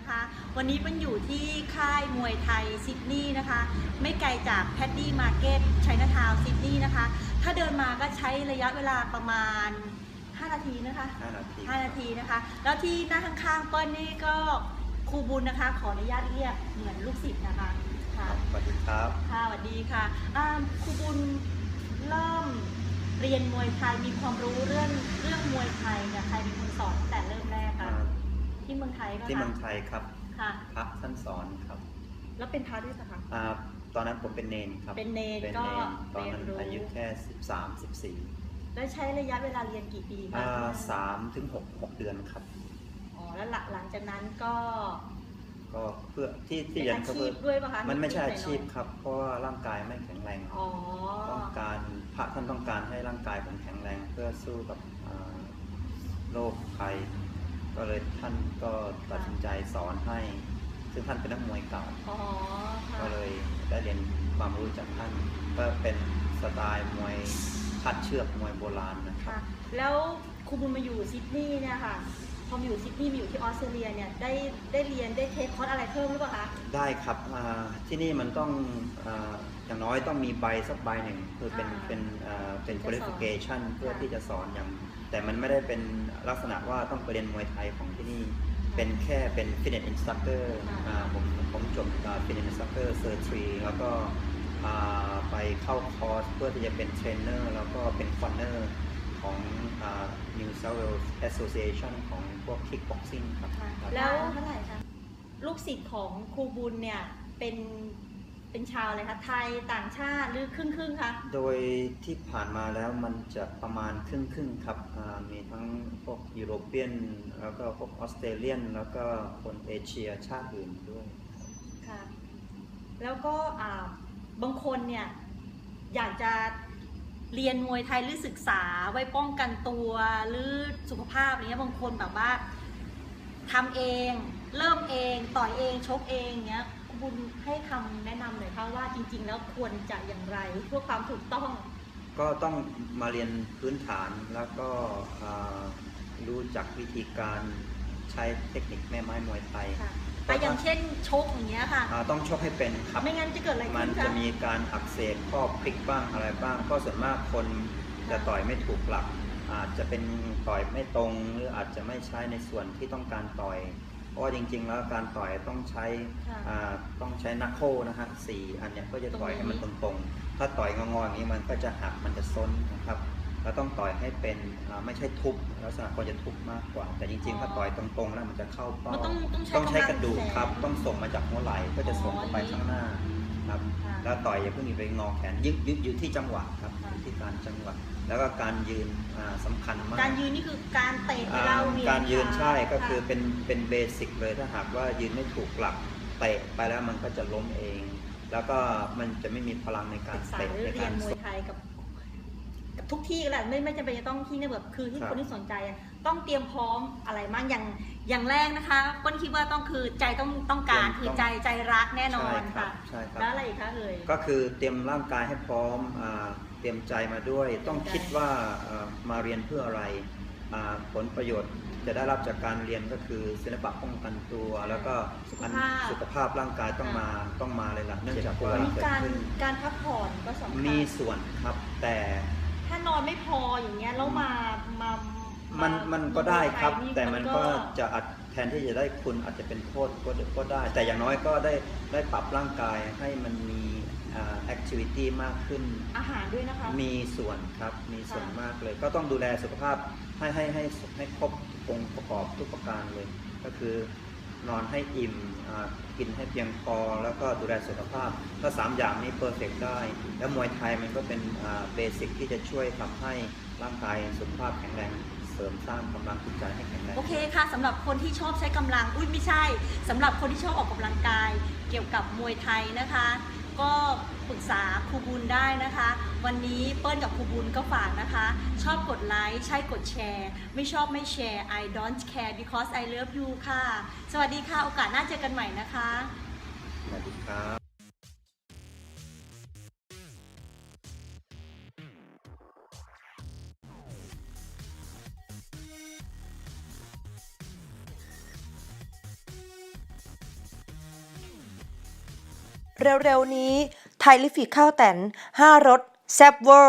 นะคะ วันนี้เป็นอยู่ที่ค่ายมวยไทยซิดนีย์นะคะ ไม่ไกลจากแพดดี้มาร์เก็ตไชน่าทาวน์ซิดนีย์นะคะ ถ้าเดินมาก็ใช้ระยะเวลาประมาณ 5 นาทีนะคะ5นาที 5นาทีนะคะ แล้วที่หน้าข้างๆเปิ้ลนี่ก็ครูบุญนะคะ ขออนุญาตเรียกเหมือนลูกศิษย์นะคะคค่ะรับสวัสดีครับค่ะสวัสดีค่ะอ่าครูบุญเริ่มเรียนมวยไทยมีความรู้เรื่องเรื่องมวยไทยเนี่ยใครเป็นคนสอนตั้งแต่เริ่มแรกคะ อ่า ที่เมื องไทยก็ที่เมืองไทยครับค่ะ พระท่านสอนครับแล้วเป็นพระด้วยปะคะ อ่าตอนนั้นผมเป็นเนนครับเป็นเนนเป็นก็เนนตอนนั้นเรียนรู้ อายุแค่ 13 14แล้วใช้ระยะเวลาเรียนกี่ปีคะอ่าสามถึงหกหกเดือนครับ อ๋อแล้วหลังหลังจากนั้นก็ก็เพื่อที่ที่เป็นเรียนอาก็ชีเพื่อพด้วยปะคะมันไม่ใช่อาชีพนิดๆหน่ยครับ เพราะว่าร่างกายไม่แข็งแรงๆอ๋อต้องการพระท่านต้องการให้ร่างกายผมแข็งแรง เพื่อสู้กับอ่าโรคภัย ก็เลยท่านก็ตัดสินใจสอนให้ ซึ่งท่านเป็นนักมวยเก่า อ๋อค่ะก็เลยได้เรียนความรู้จากท่าน ก็เป็นสไตล์มวยคัดเชือกมวยโบราณนะครับ ค่ะ แล้วครูบุญมาอยู่ซิดนีย์เนี่ยค่ะ พอมาอยู่ซิดนีย์มาอยู่ที่ออสเตรเลียเนี่ยได้ได้เรียนได้เทคคอร์สอะไรเพิ่มหรือเปล่าคะ ได้ครับอ่าที่นี่มันต้องอาอย่างน้อยต้องมีใบสักใบหนึ่งคือเป็นอ่าเป็นอ่าเป็น จะสอน qualification เพื่อค่ะ ที่จะสอนอย่าง แต่มันไม่ได้เป็นลักษณะว่าต้องไปเรียนมวยไทยของที่นี่ เป็นแค่เป็น fitness instructor ค่ะอ่าผมผมจบอ่า fitness instructor cert 3แล้วก็อ่าไปเข้าคอร์สเพื่อที่จะเป็นเทรนเนอร์แล้วก็เป็นคอนเนอร์ ของอ่า New South Wales Association ของพวก kickboxing ครับแล้วเท่าไหร่คะลูกศิษย์ของครูบุญเนี่ยเป็นเป็นชาวอะไรคะ ไทยต่างชาติหรือครึ่งครึ่งๆคะ โดยที่ผ่านมาแล้วมันจะประมาณครึ่งครึ่งๆครับอ่ามีทั้งพวกยุโรเปียน แล้วก็พวกออสเตรเลียน แล้วก็คนเอเชียชาติอื่นด้วย ค่ะ แล้วก็อ่าบางคนเนี่ย อยากจะ เรียนมวยไทยหรือศึกษาไว้ป้องกันตัวหรือสุขภาพอะไรเงี้ยบางคนแบบว่าทำเอง เริ่มเอง ต่อยเองชกเองเงี้ยครูบุญให้คำแนะนำหน่อยค่ะว่าจริง ๆ แล้วควรจะอย่างไรเพื่อความถูกต้อง ก็ต้องมาเรียนพื้นฐานแล้วก็อ่ารู้จักวิธีการใช้เทคนิคแม่ไม้มวยไทย ค่ะ แต่อย่างเช่นชกอย่างเงี้ยค่ะ อ่าต้องชกให้เป็นครับ ไม่งั้นจะเกิดอะไรมัขึ้นนจะคะมีการอักเสบข้อพลิกบ้างอะไรบ้าง ก็ส่วนมากคนจะต่อยไม่ถูกหลัก อาจจะเป็นต่อยไม่ตรง หรืออาจจะไม่ใช้ในส่วนที่ต้องการต่อย เพราะว่าจริง ๆ แล้วการต่อยต้องใช้ค่ะอ่าต้องใช้นักโคนะฮะสี่อันเนี้ยก็จะต่อยตรงนี้ให้มันตรงๆ ถ้าต่อยงอๆอย่างนี้มันก็จะหักมันจะซ้นนะครับ แล้วต้องต่อยให้เป็นอ่าไม่ใช่ทุบลักษณะคนจะทุบมากกว่า แต่จริงๆ ถ้าต่อยตรงๆ แล้วมันจะเข้าเป้ามันต้องต้องใช้ต้องใช้กำลังกระดูกแขนครับ ต้องส่งมาจากหัวไหล่ก็จะส่งอ๋อไปข้างหน้าครับค่ะแล้วต่อยอย่าเพิ่งไปงอแขนยึดยึดอยู่ที่จังหวะครับค่ะอยู่ที่การจังหวะแล้วก็การยืนอ่าสำคัญมาก การยืนนี่คือการเตะอ่าเราเหวี่ยงการยืนขใช่ก็คือค่ะเป็นเป็นเบสิกเลยถ้าหากว่ายืนไม่ถูกหลักเตะไปแล้วมันก็จะล้มเอง แล้วก็มันจะไม่มีพลังในการศึกษาเตะหรือในเรีกายรนมวยไทยกับกับ ทุกที่ก็แหละไม่ไม่จำเป็นจะต้องที่เนี่ยแบบคือที่ครับคนที่สนใจอะต้องเตรียมพร้อมอะไรมากอย่างอย่างแรกนะคะก้นคิดว่าต้องคือใจต้องต้องการคือใจใจรักแน่นอนใช่ครัค่ะบใช่ครับแล้วอะไรอีกคะเอ่ยก็คือเตรียมร่างกายให้พร้อมอาเตรียมใจมาด้วย ต้องคิดว่าอ่ามาเรียนเพื่ออะไรอ่าผลประโยชน์จะได้รับจากการเรียนก็คือศิลปะป้องกันตัว แล้วก็สุขอันภาพสุขภาพร่างกายต้องมาต้องมาเลยล่ะเนื่องจากว่าวันนี้เกิดการขึ้นการพักผ่อนก็สำคัญมีส่วนครับแต่ ถ้านอนไม่พออย่างเงี้ยแล้วมามามัมันมันก็ได้ครับไทยแต่มันก็จะอาจแทนที่จะได้คุณอาจจะเป็นโทษก็ก็ได้ แต่อย่างน้อยก็ได้ได้ปรับร่างกายให้มันมีแอคทิวิตี้มากขึ้น อาหารด้วยนะคะ มีส่วนครับมีส่วนค่ะมากเลย ก็ต้องดูแลสุขภาพให้ให้ให้ให้ครบองค์ประกอบทุกประการเลย ก็คือ นอนให้อิ่มกินให้เพียงพอ แล้วก็ดูแลสุขภาพถ้าสามอย่างนี้เพอร์เฟกได้ แล้วมวยไทยมันก็เป็นเบสิกที่จะช่วยทำให้ร่างกายสุขภาพแข็งแรงเสริมสร้างกำลังจิตใจให้แข็งแรง โอเคค่ะสำหรับคนที่ชอบใช้กำลัง อุ้ยไม่ใช่สำหรับคนที่ชอบออกกำลังกาย เกี่ยวกับมวยไทยนะคะ ก็ปรึกษาครูบุญได้นะคะ วันนี้เปิ้ลกับครูบุญก็ฝากนะคะ ชอบกดไลค์ ใช่กดแชร์ ไม่ชอบไม่แชร์ I don't care because I love you ค่ะ สวัสดีค่ะ โอกาสหน้าเจอกันใหม่นะคะ สวัสดีครับ เร็วๆนี้ไทยลิฟิกข้าวแตน 5รสแซบเวอร์